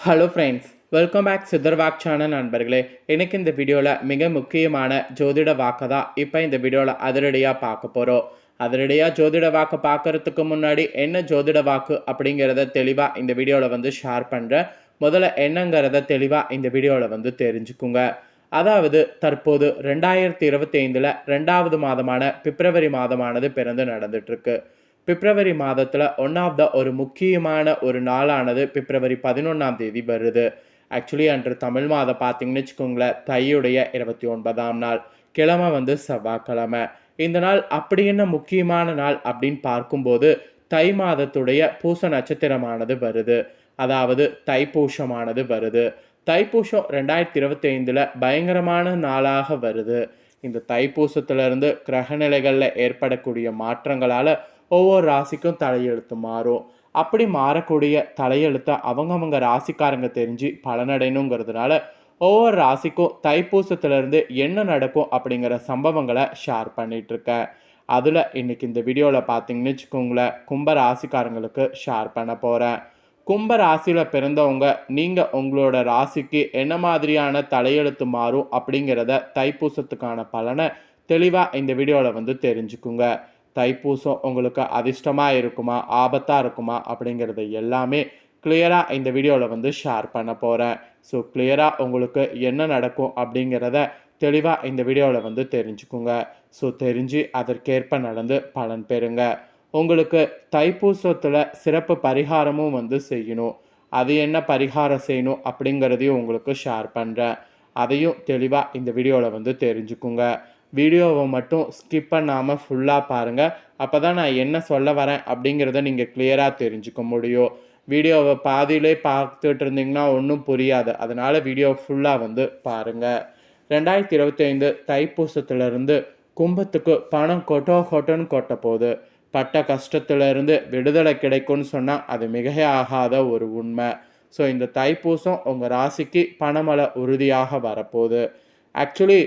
Hello friends welcome back சித்தர்வாக் channel நண்பர்களே. எனக்கு இந்த வீடியோவில் மிக முக்கியமான ஜோதிட வாக்கை தான் இப்போ இந்த வீடியோவில் அதிரடியாக பார்க்க போகிறோம் அதிரடியாக ஜோதிட வாக்கை பார்க்கறதுக்கு முன்னாடி என்ன ஜோதிட வாக்கு அப்படிங்கிறத தெளிவாக இந்த வீடியோவில் வந்து ஷேர் பண்ணுறேன் முதல்ல என்னங்கிறத தெளிவாக இந்த வீடியோவில் வந்து தெரிஞ்சுக்குங்க. அதாவது தற்போது ரெண்டாயிரத்தி இருபத்தி ஐந்தில் ரெண்டாவது மாதமான பிப்ரவரி மாதமானது பிறந்து நடந்துட்டுருக்கு பிப்ரவரி மாதத்தில் ஒன் ஆஃப் த ஒரு முக்கியமான ஒரு நாளானது பிப்ரவரி பதினொன்றாம் தேதி வருது. ஆக்சுவலி அன்று தமிழ் மாதம் பார்த்தீங்கன்னு வச்சுக்கோங்களேன் தையுடைய இருபத்தி ஒன்பதாம் நாள் கிழமை வந்து செவ்வாய்க்கிழமை. இந்த நாள் அப்படி என்ன முக்கியமான நாள் அப்படின்னு பார்க்கும்போது தை மாதத்துடைய பூச நட்சத்திரமானது வருது. அதாவது தைப்பூசமானது வருது. தைப்பூசம் ரெண்டாயிரத்தி இருபத்தி ஐந்தில் பயங்கரமான நாளாக வருது. இந்த தைப்பூசத்திலிருந்து கிரகநிலைகளில் ஏற்படக்கூடிய மாற்றங்களால் ஒவ்வொரு ராசிக்கும் தலையெழுத்து மாறும். அப்படி மாறக்கூடிய தலையெழுத்தை அவங்கவங்க ராசிக்காரங்க தெரிஞ்சு பலனடையணுங்கிறதுனால ஒவ்வொரு ராசிக்கும் தைப்பூசத்துலேருந்து என்ன நடக்கும் அப்படிங்கிற சம்பவங்களை ஷேர் பண்ணிகிட்ருக்கேன் அதில் இன்னைக்கு இந்த வீடியோவில் பார்த்தீங்கன்னு வச்சுக்கோங்களேன் கும்ப ராசிக்காரங்களுக்கு ஷேர் பண்ண போகிறேன் கும்ப ராசியில் பிறந்தவங்க நீங்கள் உங்களோட ராசிக்கு என்ன மாதிரியான தலையெழுத்து மாறும் அப்படிங்கிறத தைப்பூசத்துக்கான பலனை தெளிவாக இந்த வீடியோவில் வந்து தெரிஞ்சுக்குங்க. தைப்பூசம் உங்களுக்கு அதிர்ஷ்டமாக இருக்குமா ஆபத்தாக இருக்குமா அப்படிங்கிறது எல்லாமே கிளியராக இந்த வீடியோவில் வந்து ஷேர் பண்ண போகிறேன் ஸோ கிளியராக உங்களுக்கு என்ன நடக்கும் அப்படிங்கிறத தெளிவாக இந்த வீடியோவில் வந்து தெரிஞ்சுக்குங்க. ஸோ தெரிஞ்சு அதற்கேற்ப நடந்து பலன் பெறுங்க. உங்களுக்கு தைப்பூசத்தில் சிறப்பு பரிகாரமும் வந்து செய்யணும். அது என்ன பரிகாரம் செய்யணும் அப்படிங்கிறதையும் உங்களுக்கு ஷேர் பண்ணுறேன் அதையும் தெளிவாக இந்த வீடியோவில் வந்து தெரிஞ்சுக்குங்க. வீடியோவை மட்டும் ஸ்கிப் பண்ணாமல் ஃபுல்லாக பாருங்கள் அப்போ தான் நான் என்ன சொல்ல வரேன் அப்படிங்கிறத நீங்கள் கிளியராக தெரிஞ்சுக்க முடியும். வீடியோவை பாதியிலே பார்த்துட்டு இருந்தீங்கன்னா ஒன்றும் புரியாது. அதனால் வீடியோ ஃபுல்லாக வந்து பாருங்கள் ரெண்டாயிரத்தி இருபத்தி ஐந்து தைப்பூசத்துலேருந்து கும்பத்துக்கு பணம் கொட்டோ கொட்டோன்னு கொட்ட போகுது. பட்ட கஷ்டத்துலேருந்து விடுதலை கிடைக்கும்னு சொன்னால் அது மிகையாகாத ஒரு உண்மை. ஸோ இந்த தைப்பூசம் உங்கள் ராசிக்கு பணமழை உறுதியாக வரப்போகுது. ஆக்சுவலி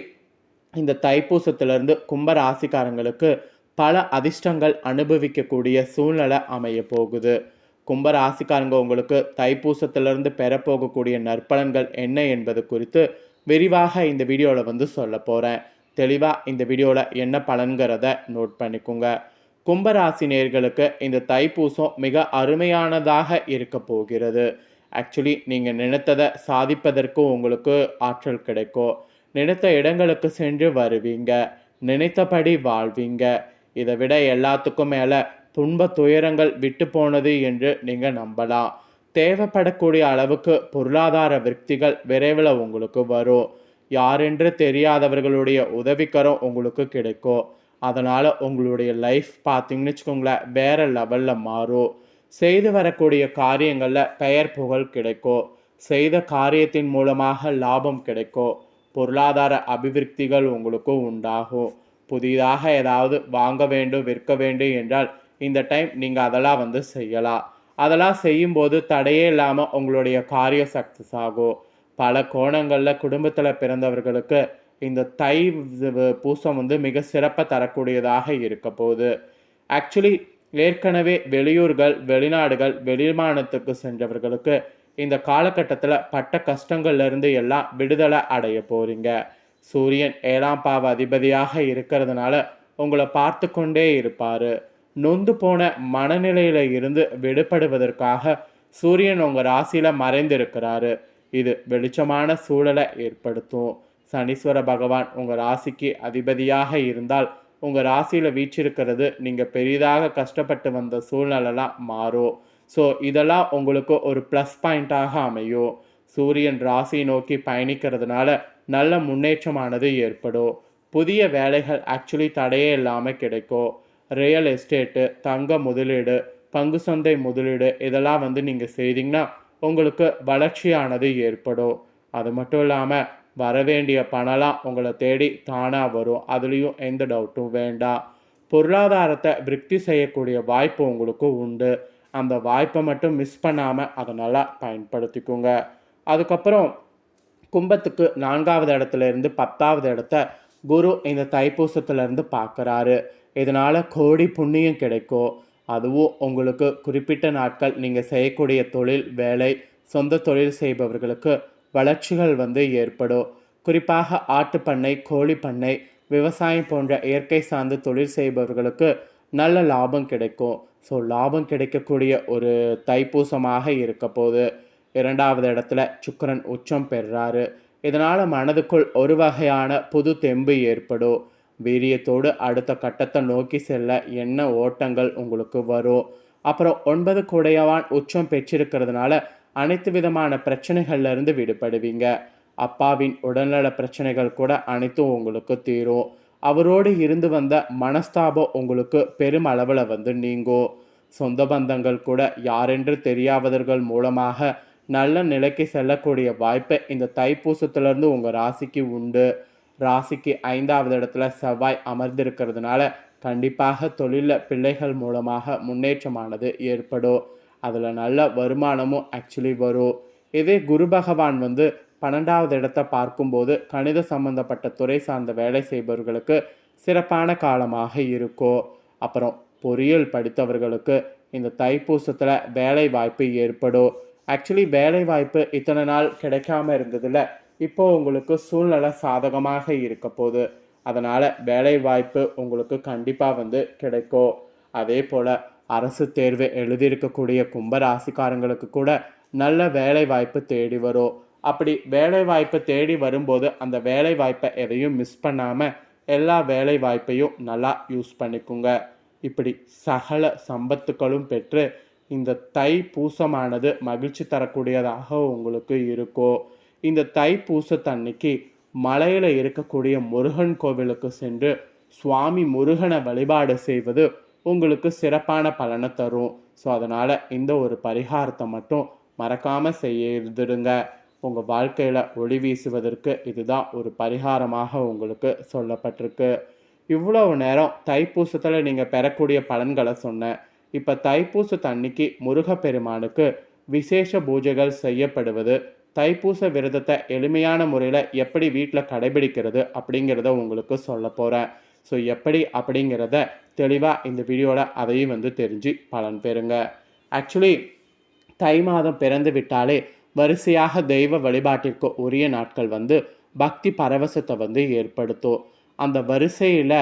இந்த தைப்பூசத்திலிருந்து கும்ப ராசிக்காரங்களுக்கு பல அதிர்ஷ்டங்கள் அனுபவிக்கக்கூடிய சூழ்நிலை அமைய போகுது. கும்ப ராசிக்காரங்க உங்களுக்கு தைப்பூசத்திலிருந்து பெறப்போகக்கூடிய நற்பலன்கள் என்ன என்பது குறித்து விரிவாக இந்த வீடியோவில் வந்து சொல்ல போகிறேன் தெளிவாக இந்த வீடியோவில் என்ன பலன்கிறத நோட் பண்ணிக்கோங்க. கும்பராசி நேர்களுக்கு இந்த தைப்பூசம் மிக அருமையானதாக இருக்க போகிறது. ஆக்சுவலி நீங்கள் நினைத்ததை சாதிப்பதற்கு உங்களுக்கு ஆற்றல் கிடைக்கும். நினைத்த இடங்களுக்கு சென்று வருவீங்க. நினைத்தபடி வாழ்வீங்க. இதை விட எல்லாத்துக்கும் மேலே துன்ப துயரங்கள் விட்டு போனது என்று நீங்கள் நம்பலாம். தேவைப்படக்கூடிய அளவுக்கு பொருளாதார விருத்திகள் விரைவில் உங்களுக்கு வரும். யாரென்று தெரியாதவர்களுடைய உதவிக்கரம் உங்களுக்கு கிடைக்கும். அதனால் உங்களுடைய லைஃப் பார்த்தீங்கன்னு வச்சுக்கோங்களேன் வேறு லெவலில் மாறும். செய்து வரக்கூடிய காரியங்களில் பெயர் புகழ் கிடைக்கும். செய்த காரியத்தின் மூலமாக லாபம் கிடைக்கும். பொருளாதார அபிவிருத்திகள் உங்களுக்கும் உண்டாகும். புதிதாக ஏதாவது வாங்க வேண்டும் விற்க வேண்டும் என்றால் இந்த டைம் நீங்கள் அதெல்லாம் வந்து செய்யலாம். அதெல்லாம் செய்யும்போது தடையே இல்லாமல் உங்களுடைய காரிய சக்ஸஸ் ஆகும். பல கோணங்களில் குடும்பத்தில் பிறந்தவர்களுக்கு இந்த தை பூசம் வந்து மிக சிறப்பாக தரக்கூடியதாக இருக்க போகுது. ஆக்சுவலி ஏற்கனவே வெளியூர்கள் வெளிநாடுகள் வெளிமானத்துக்கு சென்றவர்களுக்கு இந்த காலகட்டத்தில் பட்ட கஷ்டங்கள்லேருந்து எல்லாம் விடுதலை அடைய போகிறீங்க சூரியன் ஏழாம் பாவ அதிபதியாக இருக்கிறதுனால உங்களை பார்த்து கொண்டே இருப்பார். நொந்து போன மனநிலையில் இருந்து விடுபடுவதற்காக சூரியன் உங்கள் ராசியில் மறைந்திருக்கிறாரு. இது வெளிச்சமான சூழலை ஏற்படுத்தும். சனீஸ்வர பகவான் உங்கள் ராசிக்கு அதிபதியாக இருந்தால் உங்கள் ராசியில் வீச்சிருக்கிறது நீங்கள் பெரிதாக கஷ்டப்பட்டு வந்த சூழ்நிலைலாம் மாறும். ஸோ இதெல்லாம் உங்களுக்கு ஒரு ப்ளஸ் பாயிண்ட்டாக அமையும் சூரியன் ராசியை நோக்கி பயணிக்கிறதுனால நல்ல முன்னேற்றமானது ஏற்படும். புதிய வேலைகள் ஆக்சுவலி தடையே இல்லாமல் கிடைக்கும் ரியல் எஸ்டேட்டு தங்க முதலீடு பங்கு சந்தை முதலீடு இதெல்லாம் வந்து நீங்கள் செய்தீங்கன்னா உங்களுக்கு வளர்ச்சியானது ஏற்படும். அது மட்டும் இல்லாமல் வரவேண்டிய பணம்லாம் உங்களை தேடி தானாக வரும். அதுலேயும் எந்த டவுட்டும் வேண்டாம். பொருளாதாரத்தை விருத்தி செய்யக்கூடிய வாய்ப்பு உங்களுக்கு உண்டு. அந்த வாய்ப்பை மட்டும் மிஸ் பண்ணாமல் அதை நல்லா பயன்படுத்திக்கோங்க. அதுக்கப்புறம் கும்பத்துக்கு நான்காவது இடத்துல இருந்து பத்தாவது இடத்த குரு இந்த தைப்பூசத்துலேருந்து பார்க்குறாரு. இதனால் கோடி புண்ணியம் கிடைக்கும். அதுவும் உங்களுக்கு குறிப்பிட்ட நாட்கள் நீங்கள் செய்யக்கூடிய தொழில் வேலை சொந்த தொழில் செய்பவர்களுக்கு வளர்ச்சிகள் வந்து ஏற்படும். குறிப்பாக ஆட்டுப்பண்ணை கோழி பண்ணை விவசாயம் போன்ற இயற்கை சார்ந்த தொழில் செய்பவர்களுக்கு நல்ல லாபம் கிடைக்கும். ஸோ லாபம் கிடைக்கக்கூடிய ஒரு தைப்பூசமாக இருக்க போது இரண்டாவது இடத்துல சுக்கரன் உச்சம் பெறுறாரு இதனால் மனதுக்குள் ஒரு வகையான புது தெம்பு ஏற்படும். வீரியத்தோடு அடுத்த கட்டத்தை நோக்கி செல்ல என்ன ஓட்டங்கள் உங்களுக்கு வரும்? அப்புறம் ஒன்பது குடையவான் உச்சம் பெற்றிருக்கிறதுனால அனைத்து விதமான பிரச்சனைகள்லேருந்து விடுபடுவீங்க. அப்பாவின் உடல்நல பிரச்சனைகள் கூட அனைத்தும் உங்களுக்கு தீரும். அவரோடு இருந்து வந்த மனஸ்தாபம் உங்களுக்கு பெரும் அளவில் வந்து நீங்கும் சொந்த பந்தங்கள் கூட யாரென்று தெரியாதவர்கள் மூலமாக நல்ல நிலைக்கு செல்லக்கூடிய வாய்ப்பு இந்த தைப்பூசத்துலேருந்து உங்கள் ராசிக்கு உண்டு. ராசிக்கு ஐந்தாவது இடத்துல செவ்வாய் அமர்ந்திருக்கிறதுனால கண்டிப்பாக தொழிலில் பிள்ளைகள் மூலமாக முன்னேற்றமானது ஏற்படும். அதில் நல்ல வருமானமும் ஆக்சுவலி வரும். இதே குரு பகவான் வந்து பன்னெண்டாவது இடத்தை பார்க்கும்போது கணித சம்பந்தப்பட்ட துறை சார்ந்த வேலை செய்பவர்களுக்கு சிறப்பான காலமாக இருக்கும் அப்புறம் பொறியியல் படித்தவர்களுக்கு இந்த தைப்பூசத்தில் வேலை வாய்ப்பு ஏற்படும் ஆக்சுவலி வேலை வாய்ப்பு இத்தனை நாள் கிடைக்காம இருந்ததில் இப்போ உங்களுக்கு சூழ்நிலை சாதகமாக இருக்க போகுது அதனால் வேலை வாய்ப்பு உங்களுக்கு கண்டிப்பாக வந்து கிடைக்கும் அதே போல் அரசு தேர்வு எழுதியிருக்கக்கூடிய கும்பராசிக்காரங்களுக்கு கூட நல்ல வேலை வாய்ப்பு தேடி வரும் அப்படி வேலை வாய்ப்பு தேடி வரும்போது அந்த வேலை வாய்ப்பை எதையும் மிஸ் பண்ணாமல் எல்லா வேலை வாய்ப்பையும் நல்லா யூஸ் பண்ணிக்குங்க. இப்படி சகல சம்பத்துக்களும் பெற்று இந்த தை பூசமானது மகிழ்ச்சி தரக்கூடியதாக உங்களுக்கு இருக்கும் இந்த தை பூசத்தன்னைக்கு மலையில் இருக்கக்கூடிய முருகன் கோவிலுக்கு சென்று சுவாமி முருகனை வழிபாடு செய்வது உங்களுக்கு சிறப்பான பலனை தரும். ஸோ அதனால் இந்த ஒரு பரிகாரத்தை மட்டும் மறக்காமல் செய்திடுங்க உங்கள் வாழ்க்கையில் ஒளி வீசுவதற்கு இதுதான் ஒரு பரிகாரமாக உங்களுக்கு சொல்லப்பட்டிருக்கு. இவ்வளவு நேரம் தைப்பூசத்தில் நீங்கள் பெறக்கூடிய பலன்களை சொன்னேன் இப்போ தைப்பூச தண்ணிக்கு முருகப்பெருமானுக்கு விசேஷ பூஜைகள் செய்யப்படுவது தைப்பூச விரதத்தை எளிமையான முறையில் எப்படி வீட்டில் கடைபிடிக்கிறது அப்படிங்கிறத உங்களுக்கு சொல்ல போகிறேன் ஸோ எப்படி அப்படிங்கிறத தெளிவாக இந்த வீடியோவில் அதையும் வந்து தெரிஞ்சு பலன் பெறுங்க. ஆக்சுவலி தை மாதம் பிறந்து விட்டாலே வரிசையாக தெய்வ வழிபாட்டிற்கு உரிய நாட்கள் வந்து பக்தி பரவசத்தை வந்து ஏற்படுத்தும். அந்த வரிசையில்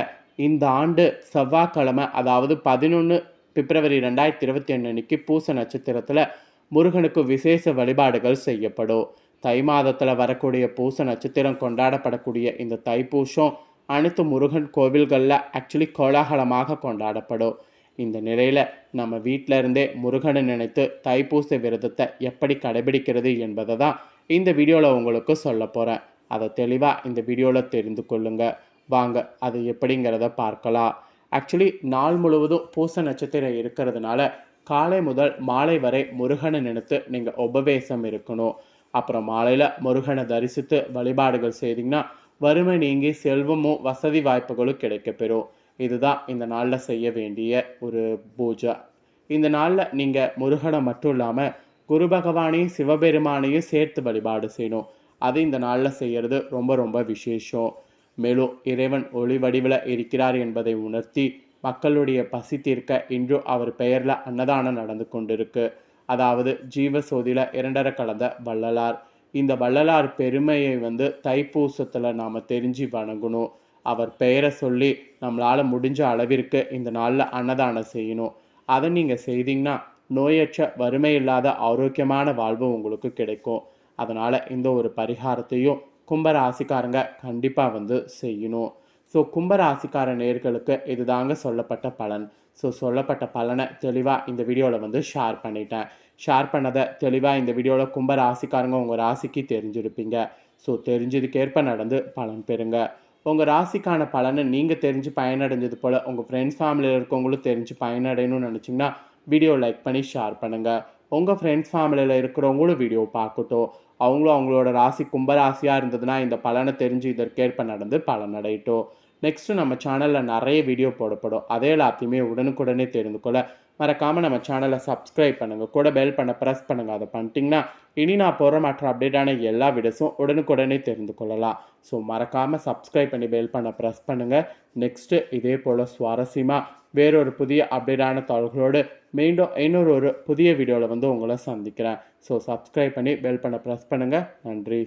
இந்த ஆண்டு செவ்வாய்க்கிழமை அதாவது பதினொன்று பிப்ரவரி ரெண்டாயிரத்தி இருபத்தி ஒன்று அன்னைக்கு பூச நட்சத்திரத்தில் முருகனுக்கு விசேஷ வழிபாடுகள் செய்யப்படும். தை மாதத்தில் வரக்கூடிய பூச நட்சத்திரம் கொண்டாடப்படக்கூடிய இந்த தைப்பூசம் அனைத்து முருகன் கோவில்களில் ஆக்சுவலி கோலாகலமாக கொண்டாடப்படும். இந்த நிலையில் நம்ம வீட்டில் இருந்தே முருகனை நினைத்து தைப்பூச விரதத்தை எப்படி கடைபிடிக்கிறது என்பதை தான் இந்த வீடியோவில் உங்களுக்கு சொல்ல போகிறேன் அதை தெளிவாக இந்த வீடியோவில் தெரிந்து கொள்ளுங்க. வாங்க அது எப்படிங்கிறத பார்க்கலாம். ஆக்சுவலி நாள் முழுவதும் பூச நட்சத்திரம் இருக்கிறதுனால காலை முதல் மாலை வரை முருகனை நினைத்து நீங்கள் உபவேசம் இருக்கணும். அப்புறம் மாலையில் முருகனை தரிசித்து வழிபாடுகள் செய்தீங்கன்னா வறுமை நீங்கி செல்வமும் வசதி வாய்ப்புகளும் கிடைக்கப்பெறும். இதுதான் இந்த நாளில் செய்ய வேண்டிய ஒரு பூஜை. இந்த நாளில் நீங்கள் முருகனை மட்டும் இல்லாமல் குரு பகவானையும் சிவபெருமானையும் சேர்த்து வழிபாடு செய்யணும். அது இந்த நாளில் செய்கிறது ரொம்ப ரொம்ப விசேஷம். மேலும் இறைவன் ஒளி வடிவில் இருக்கிறார் என்பதை உணர்த்தி மக்களுடைய பசி தீர்க்க இன்று அவர் பெயரில் அன்னதானம் நடந்து கொண்டிருக்கு. அதாவது ஜீவசோதியில் இரண்டரை கலந்த வள்ளலார். இந்த வள்ளலார் பெருமையை வந்து தைப்பூசத்தில் நாம் தெரிஞ்சு வணங்கணும். அவர் பெயரை சொல்லி நம்மளால் முடிஞ்ச அளவிற்கு இந்த நாளில் அன்னதானம் செய்யணும். அதை நீங்கள் செய்தீங்கன்னா நோயற்ற வறுமை இல்லாத ஆரோக்கியமான வாழ்வு உங்களுக்கு கிடைக்கும். அதனால் இந்த ஒரு பரிகாரத்தையும் கும்பராசிக்காரங்க கண்டிப்பாக வந்து செய்யணும். ஸோ கும்பராசிக்கார நேர்களுக்கு இதுதாங்க சொல்லப்பட்ட பலன். ஸோ சொல்லப்பட்ட பலனை தெளிவாக இந்த வீடியோவில் வந்து ஷேர் பண்ணிட்டேன். ஷேர் பண்ணதை தெளிவாக இந்த வீடியோவில் கும்பராசிக்காரங்க உங்கள் ராசிக்கு தெரிஞ்சிருப்பீங்க. ஸோ தெரிஞ்சதுக்கேற்ப நடந்து பலன் பெறுங்க. உங்கள் ராசிக்கான பலனை நீங்கள் தெரிஞ்சு பயனடைஞ்சது போல் உங்கள் ஃப்ரெண்ட்ஸ் ஃபேமிலியில் இருக்கவங்களும் தெரிஞ்சு பயனடையணும்னு நினச்சிங்கன்னா வீடியோ லைக் பண்ணி ஷேர் பண்ணுங்கள் உங்கள் ஃப்ரெண்ட்ஸ் ஃபேமிலியில் இருக்கிறவங்களும் வீடியோ பார்க்கட்டும். அவங்களும் அவங்களோட ராசி கும்பராசியாக இருந்ததுன்னா இந்த பலனை தெரிஞ்சு இதற்கேற்ப நடந்து பலனடையட்டும். நெக்ஸ்ட்டு நம்ம சேனலில் நிறைய வீடியோ போடப்படும். அதே எல்லாத்தையுமே உடனுக்குடனே தெரிந்து கொள்ள மறக்காமல் நம்ம சேனலை சப்ஸ்கிரைப் பண்ணுங்கள் கூட பெல் பண்ண ப்ரெஸ் பண்ணுங்கள் அதை பண்ணிட்டீங்கன்னா இனி நான் போகிற மற்ற அப்டேட்டான எல்லா வீடியோஸும் உடனுக்குடனே தெரிந்து கொள்ளலாம். ஸோ மறக்காமல் சப்ஸ்கிரைப் பண்ணி பெல் பண்ண ப்ரெஸ் பண்ணுங்கள் நெக்ஸ்ட்டு இதே போல் சுவாரஸ்யமாக வேறொரு புதிய அப்டேட்டான தகவல்களோடு மீண்டும் இன்னொரு ஒரு புதிய வீடியோவில் வந்து உங்களை சந்திக்கிறேன். ஸோ சப்ஸ்கிரைப் பண்ணி பெல் பண்ண ப்ரெஸ் பண்ணுங்கள் நன்றி.